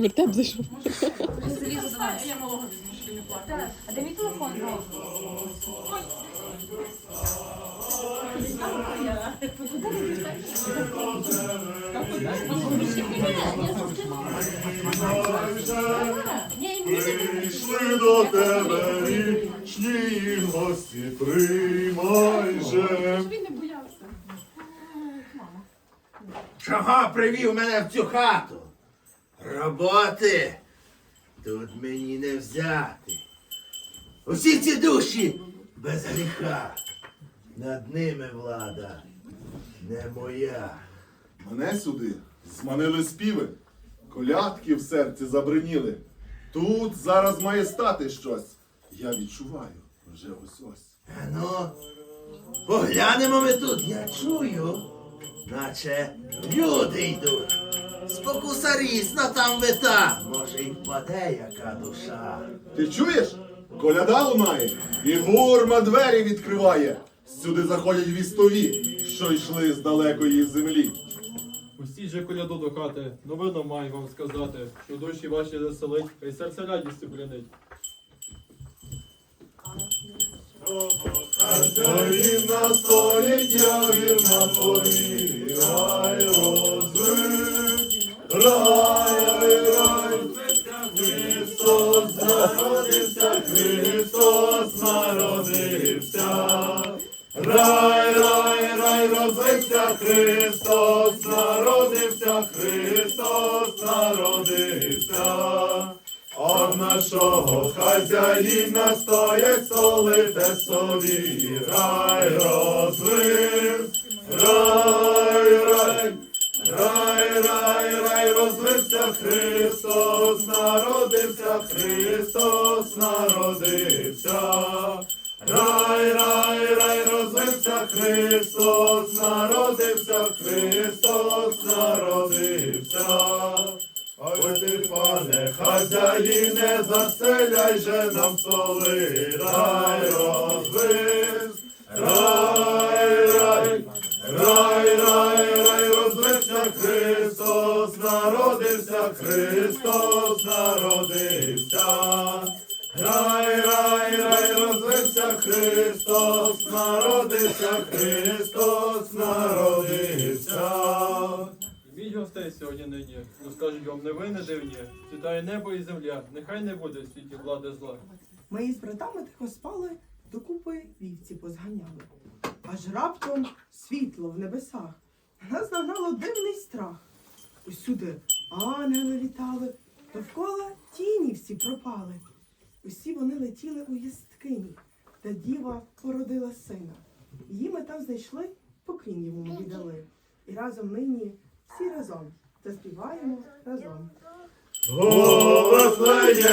Вертеп зайшов. Я малого не плакав. А де мій телефон? Прийшли до тебе вічні гості, приймай же. Він не боявся. Чого привів мене в цю хату? Роботи тут мені не взяти. Усі ці душі без гріха. Над ними влада не моя. Мене сюди зманили співи, колядки в серці забриніли. Тут зараз має стати щось. Я відчуваю вже ось ось. А ну, поглянемо ми тут, я чую, наче люди йдуть. Спокуса різна там вита, може й впаде яка душа. Ти чуєш? Коляда лунає, і гурма двері відкриває. Сюди заходять вістові, що йшли з далекої землі. Пустіть же коляду до хати, новину маю вам сказати, що душі ваші веселить, хай серце радістю бренить. Країна стоїть, я вірна тобі, рай розбив, рай, рай, Христос народився, Христос народився. Рай, рай, рай, розлився, Христос народився, Христос народився. От нашого хазяїна стоять столи тестові, рай рай, рай, Христос, народився, Христос народився. Рай, рай, рай, розлився Христос, народився, Христос народився. Ой ти, пане, хазяїне, заселяй же нам столи, рай розлив, розкажуть новини дивні, світає небо і земля, нехай не буде в світі влади зла. Ми із братами тихо спали, докупи вівці позганяли. Аж раптом світло в небесах. Нас нагнало дивний страх. Усюди ангели літали, довкола тіні всі пропали. Усі вони летіли у яскині, та діва породила сина. Її ми там знайшли, поклін йому віддали. І разом нині всі разом заспіваємо разом. Голослеєві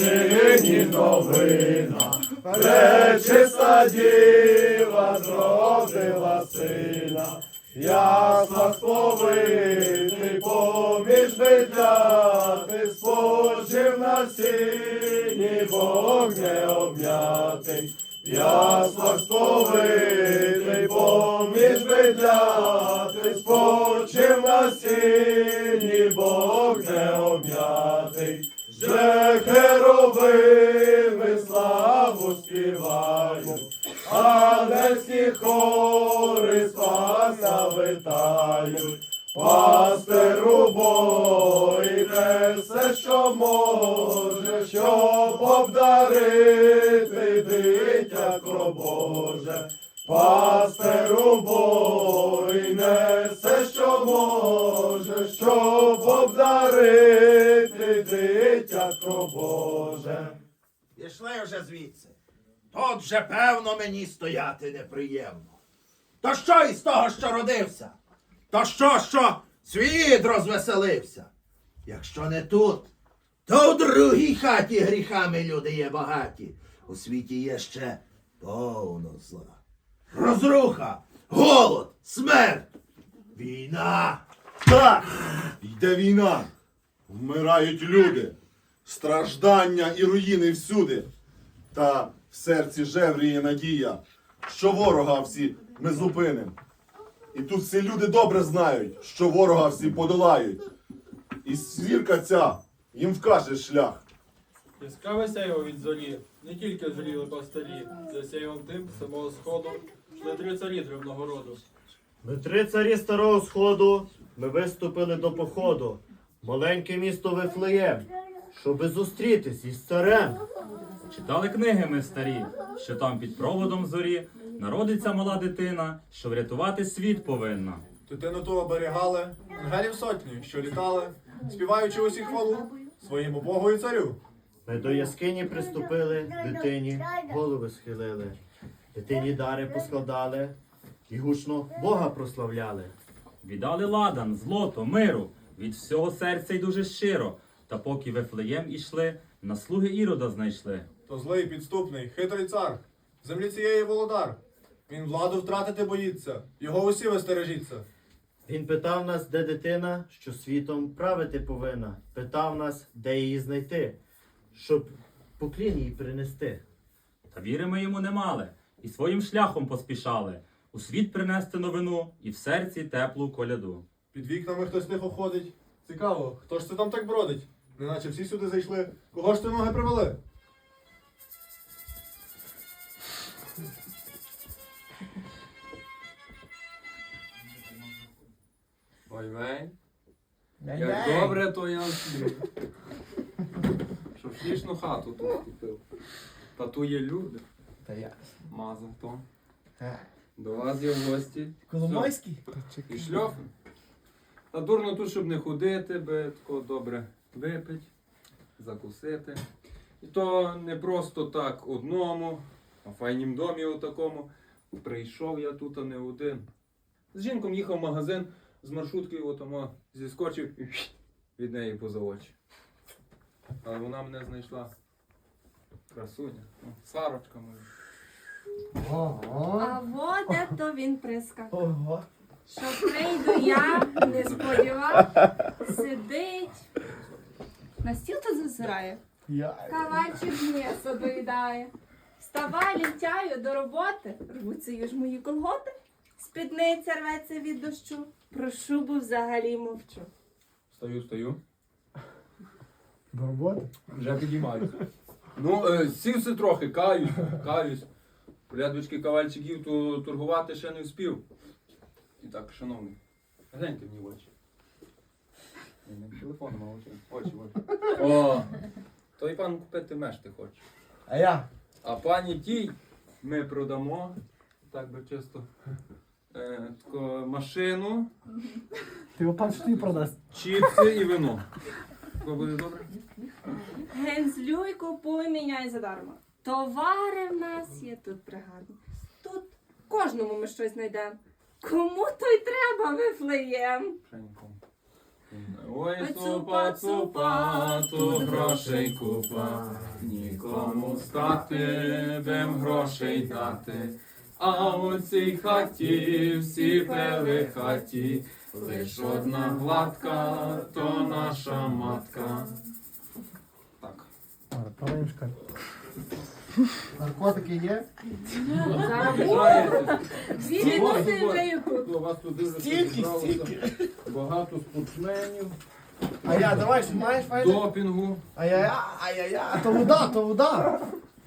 нині новина, пречиста діва зродила сина, ясла сповитий поміж видяти, спочив на сіні, Бог не обнятий. Ясла сповитий поміж видяти, спочив на сіні, Бог не обнятий. Же херовими славу співають, ангельські хори спаса витають. Пастеру бой несе, що може, щоб обдарити дитятко Боже. Пастеру бой несе, що може, щоб обдарити дитятко Боже. Пішли вже звідси. Тут же, певно, мені стояти неприємно. То що із того, що родився? То що, що світ розвеселився? Якщо не тут, то в другій хаті гріхами люди є багаті. У світі є ще повно зла. Розруха, голод, смерть, війна. Так, йде війна, вмирають люди, страждання і руїни всюди. Та в серці жевріє надія, що ворога всі ми зупиним. І тут всі люди добре знають, що ворога всі подолають. і свірка ця їм вкаже шлях. Яскраве сяйво від зорі, не тільки зріли постарі, за сяйвом тим самого сходу, йшли три царі древного роду. Ми три царі старого сходу, ми виступили до походу. Маленьке місто Вифлеєм, щоби зустрітись із царем. Читали книги ми старі, що там під проводом зорі народиться мала дитина, що врятувати світ повинна. Дитину ту оберігали, ангелів сотні, що літали, співаючи усі хвалу своєму Богу і царю. Ми до яскині приступили, дитині голови схилили. Дитині дари поскладали і гучно Бога прославляли. Віддали ладан, злото, миру, від всього серця й дуже щиро. Та поки Вифлеєм ішли, на слуги Ірода знайшли. То злий, підступний, хитрий цар, землі цієї володар. Він владу втратити боїться, його усі ви стережіться. Він питав нас, де дитина, що світом правити повинна. Питав нас, де її знайти, щоб поклін їй принести. Та віри ми йому не мали, і своїм шляхом поспішали. У світ принести новину і в серці теплу коляду. Під вікнами хтось тихо ходить. Цікаво, хто ж це там так бродить? Неначе всі сюди зайшли. Кого ж ти ноги привели? Вай-вай. Як добре, то я сплю. Що втішну хату тут купив. Та ту є люди. Та я. Мазав то. Е. До вас є в гості. Коломойський? І шльофи. Та дурно тут, щоб не ходити, би тако добре випить, закусити. І то не просто так одному, а в файнім домі отакому. Прийшов я тут, а не один. З жінком їхав в магазин, з маршруткою отомо зіскочив і від неї поза очі. Але вона мене знайшла. Красуня. Ну, Сарочка моя. Ого. А вот то він приска. Ого. Що прийду я, не сподівав, сидить. На стіл то зазирає, Я. кавачик м'ясо доїдає. Вставай, літяю до роботи, рвуться ж мої колготи. Спідниця рветься від дощу, про шубу взагалі мовчу. Стою, стою. До роботи? Вже підіймаюсь. Ну, е, сівся трохи, каюсь, каюсь. Порядочки кавальчиків то торгувати ще не вспів. І так, шановний, гляньте мені в очі. Ні, не телефоном, а очі. Очі, очі. О, той пан купити мешти хоче. А я? А пані тій ми продамо, так би чисто, е, таку машину, Ти його пан що тобі продасть? чіпси і вино. Тако буде добре? Гензлюй, купуй, міняй задарма. Товари в нас є тут пригарні. Тут кожному ми щось знайдемо. Кому то й треба вифлеєм? Ще нікому. Ой, цупа, цупа, тут грошей купа, нікому стати, бем грошей дати. А у цій хаті всі пели хаті, лиш одна гладка, то наша матка. Так. Паленюшка. Наркотики є? Дві мінути вже й у вас тут дуже Стільки, зібралося стільки. багато спортсменів, А я, давай, що маєш файне? допінгу. Ай-яй-яй, ай-яй-яй. А то вода, то вода.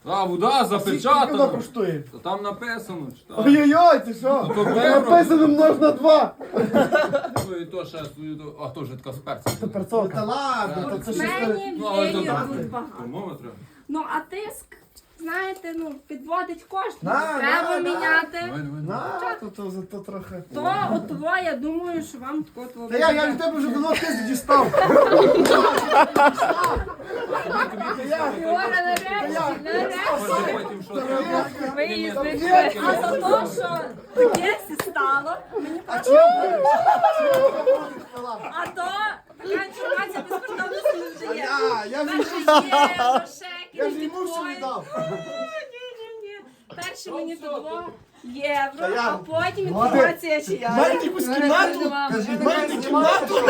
А, вода Скільки вода запечатана. коштує? Та там написано, читай. Ой-ой-ой, ти що? Ну, то Там Написано Написано множна два. Ну і то ще, свою- а то вже така з перцем. Це перцовка. Та ладно, то це щось... Мені Ну, але то і так. тут багато. Треба. Ну, а тиск, знаєте, ну, підводить кожного. На, Треба на, на. міняти. Давай, давай. На, то, то зато трохи. То от того, я думаю, що вам такого Та я, я від тебе вже давно тиск дістав. Фіора, нарешті, нарешті. Потім що треба. Виїздиш. А за те, що таке сі стало, мені А просто... А то така інформація безкоштовно не видає. Я, я вже Перше євро, шекель, я ж йому все віддав. Ні-ні-ні. Перше мені то два євро, а потім інформація чия. Маєте якусь кімнату? Маєте кімнату?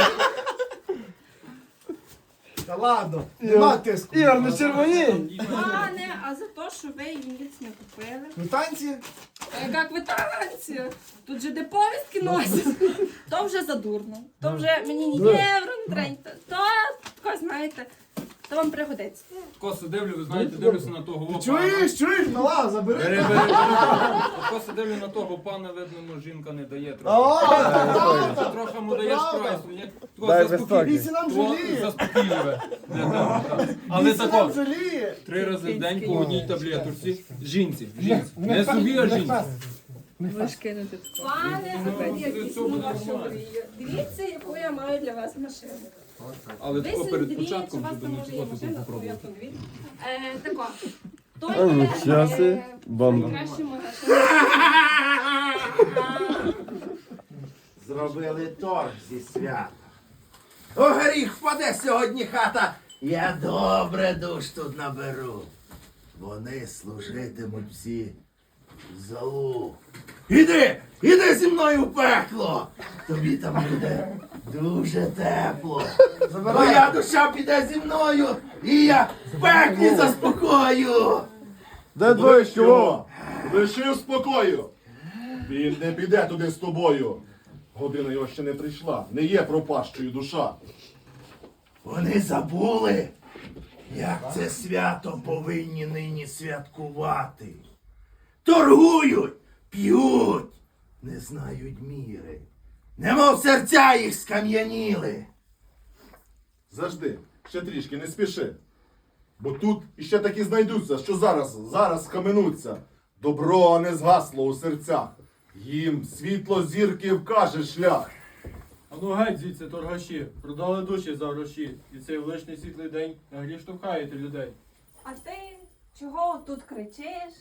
Та ладно, нема тиску. Ігор, не червоні. Пане, а за те, що ви її ніц не купили. Ну танці, А яка квитанція? Тут же де повістки носять. То вже задурно. То вже мені ні євро не треба. То, тако, знаєте, то вам пригодиться. Коси дивлю, ви знаєте, дивлюся на того пана. Чуєш, чуєш, мала, забери. Бери, бери, бери. Коси дивлю на того пана, видно, ну, жінка не дає трохи. Ти трохи йому даєш прайсу, ні? Тако Дай заспокій- Вісі нам тако жаліє. Заспокійливе. Не, так, так. Але Вісі нам жаліє. три рази в день по одній таблеточці. Жінці, жінці. Не собі, а жінці. Пане, Ну, заберіть це буде вашу нормально. мрію. Дивіться, яку я маю для вас машину. Але тако перед початком, щоб не тут то попробувати. Е, тако. А, ну, е, бомба. Зробили торг зі свята. У гріх впаде сьогодні хата. Я добре душ тут наберу. Вони служитимуть всі залу. Іди, іди зі мною в пекло. Тобі там буде дуже тепло. Моя душа піде зі мною, і я в пеклі заспокою. Де двоє Що? чого? Лиши в спокою. Він не піде туди з тобою. Година його ще не прийшла. Не є пропащою душа. Вони забули, як це свято повинні нині святкувати. Торгують, п'ють, не знають міри. Немов серця їх скам'яніли. Завжди, ще трішки, не спіши. Бо тут іще такі знайдуться, що зараз, зараз схаменуться. Добро не згасло у серцях. Їм світло зірки вкаже шлях. А ну геть звідси торгаші, продали душі за гроші. І цей величний світлий день на грі штовхаєте людей. А ти чого тут кричиш?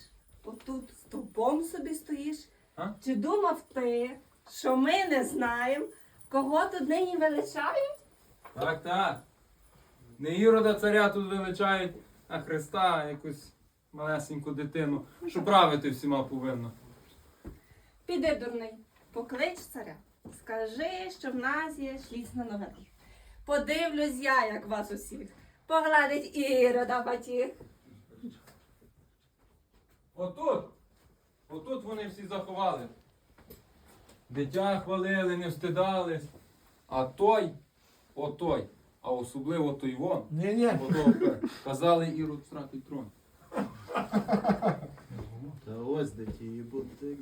Отут стовпом собі стоїш? А? Чи думав ти, що ми не знаємо, кого тут нині величають? Так, так. Не Ірода царя тут величають, а Христа, якусь малесеньку дитину, що правити всіма повинно. Піди, дурний, поклич царя. Скажи, що в нас є шлісна новина. Подивлюсь я, як вас усіх. Погладить ірода батіг. Отут вони всі заховали. Дитя хвалили, не встидались. А той, отой, а особливо той вон, Ні, ні. ото казали Ірод втратить трон. Та ось де ті бунтарі.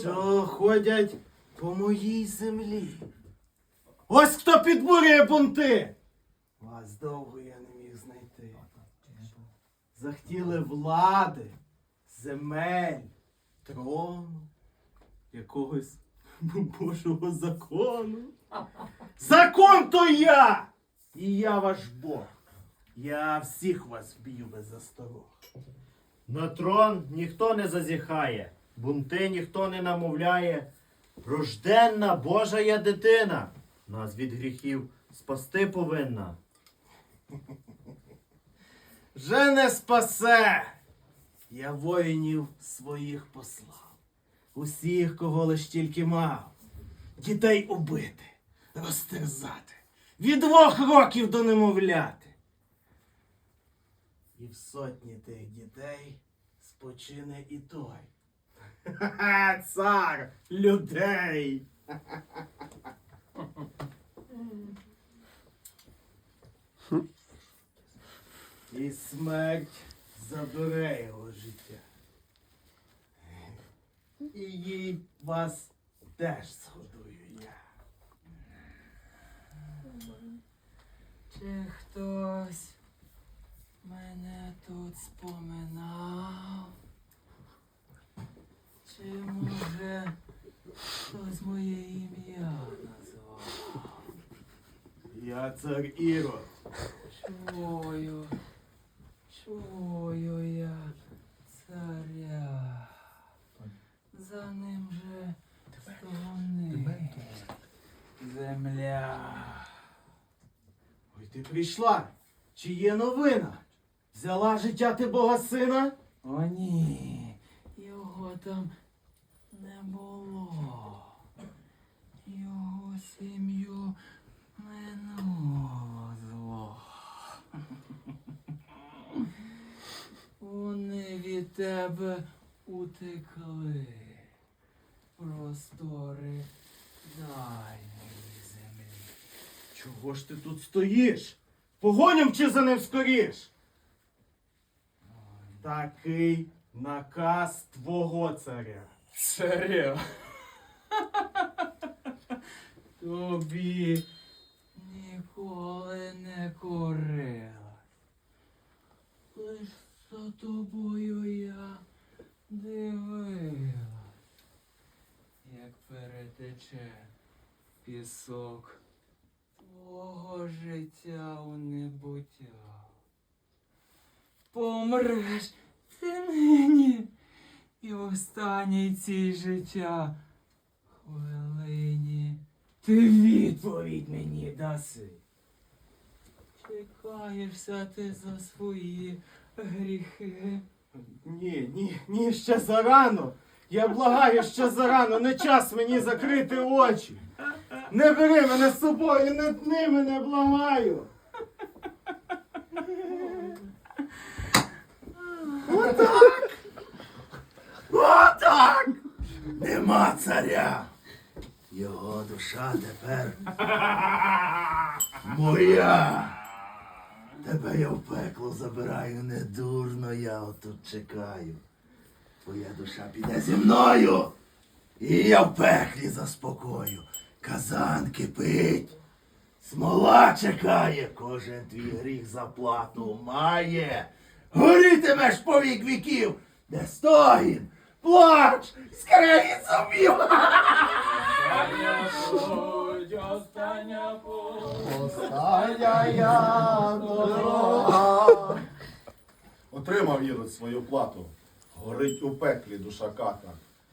Що ходять по моїй землі. Ось хто підбурює бунти. Вас довго я не міг знайти. Захтіли влади, земель, трону, якогось Божого закону. Закон то я! І я ваш Бог. Я всіх вас вб'ю без засторог. На трон ніхто не зазіхає, бунти ніхто не намовляє. Рожденна Божа я дитина, нас від гріхів спасти повинна. Вже не спасе, я воїнів своїх послав, усіх, кого лиш тільки мав, дітей убити, розтерзати, від двох років до немовляти. І в сотні тих дітей спочине і той. Ха-ха, цар людей. І смерть забере його життя. І їй вас теж згодую я. Чи хтось мене тут споминав? Чи може хтось моє ім'я назвав? Я цар Ірод. Чую, чую я царя. За ним же сторони. Земля. Ой, ти прийшла. Чи є новина? Взяла життя ти Бога сина? О, ні, його там не було. Його сім'ю від тебе утекли простори дальньої землі. Чого ж ти тут стоїш? Погоням чи за ним скоріш? Такий наказ твого царя. Царя. Тобі ніколи не корила. Лиш за тобою я дивила, як перетече пісок твого життя у небуття. Помреш ти нині. І в останній цій життя хвилині ти відповідь мені даси. Чекаєшся ти за свої гріхи. Ні, ні, ні, ще зарано. Я благаю, ще зарано, не час мені закрити очі. Не бери мене з собою, не тни мене, благаю. Отак! Отак! Нема царя. Його душа тепер моя. Тебе я в пекло забираю, не дурно я отут чекаю. Твоя душа піде зі мною. І я в пеклі заспокою. Казан кипить. Смола чекає, кожен твій гріх заплату має. Горітимеш по вік віків, де стогін, плач, скрегіт зубів. Остання путь. Остання я дорога. Отримав Ірод свою плату. Горить у пеклі душа ката.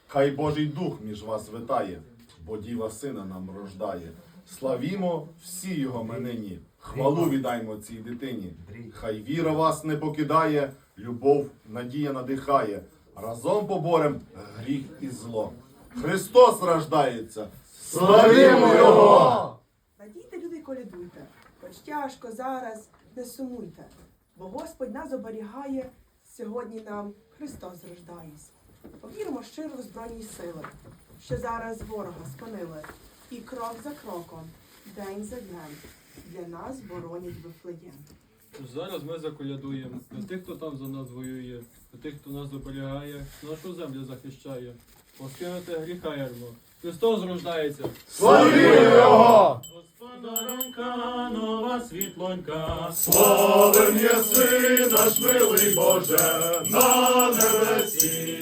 Хай Божий дух між вас витає, бо діва сина нам рождає. Славімо всі його менині. Хвалу віддаймо цій дитині. Хай віра вас не покидає, любов, надія надихає. Разом поборем гріх і зло. Христос рождається. Славімо Його! Колядуйте, хоч тяжко зараз, не сумуйте, бо Господь нас оберігає, сьогодні нам Христос рождається. Повіримо щиро в Збройні сили, що зараз ворога спинили, і крок за кроком, день за днем, для нас боронять Вифлеєм. Зараз ми заколядуємо на тих, хто там за нас воює, на тих, хто нас оберігає, нашу землю захищає. Поскинути гріха ярмо. Христос рождається. Славімо його! Господаронька, нова світлонька. Славен єси наш милий Боже, на небесі